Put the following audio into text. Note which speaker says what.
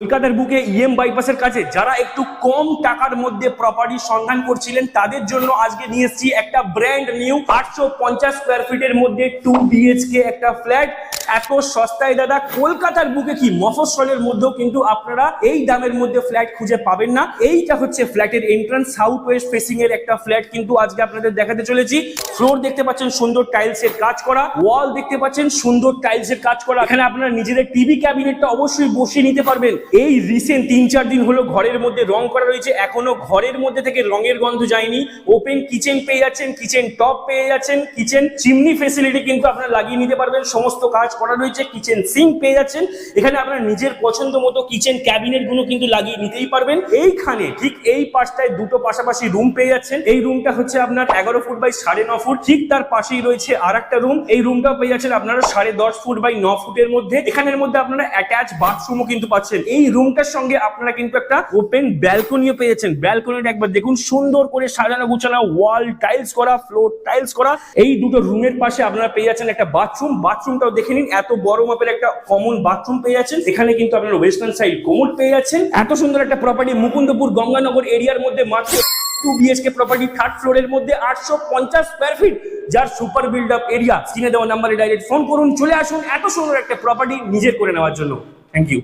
Speaker 1: কলকাতার বুকে ইএম বাইপাসের কাছে যারা একটু কম টাকার মধ্যে প্রপার্টি সন্ধান করছিলেন, তাদের জন্য আজকে নিয়ে এসেছি একটা ব্র্যান্ড নিউ আটশো পঞ্চাশ স্কোয়ার ফিটের মধ্যে টু বিএচকে একটা ফ্ল্যাট এত সস্তায় দাদা, কলকাতার বুকে কি মফস্বলের মধ্যেও কিন্তু আপনারা এই দামের মধ্যে ফ্ল্যাট খুঁজে পাবেন না। এইটা হচ্ছে ফ্ল্যাটের এন্ট্রান্স সাউথ ওয়েস্ট ফেসিং এর একটা ফ্ল্যাট কিন্তু আজকে আপনাদের দেখাতে চলেছি। ফ্লোর দেখতে পাচ্ছেন সুন্দর টাইলস এর কাজ করা ওয়াল দেখতে পাচ্ছেন সুন্দর টাইলস এর কাজ করা। এখানে আপনারা নিজেদের টিভি ক্যাবিনেটটা অবশ্যই বসিয়ে নিতে পারবেন। এই রিসেন্ট তিন চার দিন হলো ঘরের মধ্যে রং করা রয়েছে, এখনও ঘরের মধ্যে থেকে রঙের গন্ধ যায়নি। ওপেন কিচেন পেয়ে যাচ্ছেন কিচেন টপ পেয়ে যাচ্ছেন কিচেন চিমনি ফেসিলিটি কিন্তু আপনারা লাগিয়ে নিতে পারবেন, সমস্ত কাজ করা রয়েছে কিচেন সিঙ্ক পেয়ে যাচ্ছেন। এখানে আপনারা নিজের পছন্দ মতো কিচেন ক্যাবিনেটগুলো কিন্তু লাগিয়ে নিতেই পারবেন। এইখানে ঠিক এই পাশটায় দুটো পাশাপাশি রুম পেয়ে যাচ্ছেন। এই রুমটা হচ্ছে আপনার এগারো ফুট বাই সাড়ে ন ফুট। ঠিক তার পাশেই রয়েছে আর একটা রুম এই রুমটাও পেয়ে যাচ্ছেন আপনারা সাড়ে দশ ফুট বাই ন ফুটের মধ্যে। এখানের মধ্যে আপনারা অ্যাটাচ বাথরুমও কিন্তু পাচ্ছেন। এই রুমটার সঙ্গে আপনারা কিন্তু একটা ওপেন ব্যালকনিও পেয়ে যাচ্ছেন। ব্যালকনিটা একবার দেখুন, সুন্দর করে সাজানো গুছানো ওয়াল টাইলস করা ফ্লোর টাইলস করা। এই দুটো রুমের পাশে আপনারা পেয়ে যাচ্ছেন একটা বাথরুম বাথরুমটাও দেখে নিন এত বড় মাপের একটা কমন বাথরুম পেয়ে যাচ্ছেন। এখানে কিন্তু আপনারা ওয়েস্টার্ন সাইড কোমোড পেয়ে যাচ্ছেন। এত সুন্দর একটা প্রপার্টি মুকুন্দপুর গঙ্গানগর এরিয়ার মধ্যে মাত্র টু বিএসকে প্রপার্টি থার্ড ফ্লোরের মধ্যে আটশো পঞ্চাশ স্কোয়ার ফিট যার সুপার বিল্ড আপ এরিয়া স্ক্রিনে দেওয়া নাম্বারে ডাইরেক্ট ফোন করুন। চলে আসুন এত সুন্দর একটা প্রপার্টি নিজের করে নেওয়ার জন্য। Thank you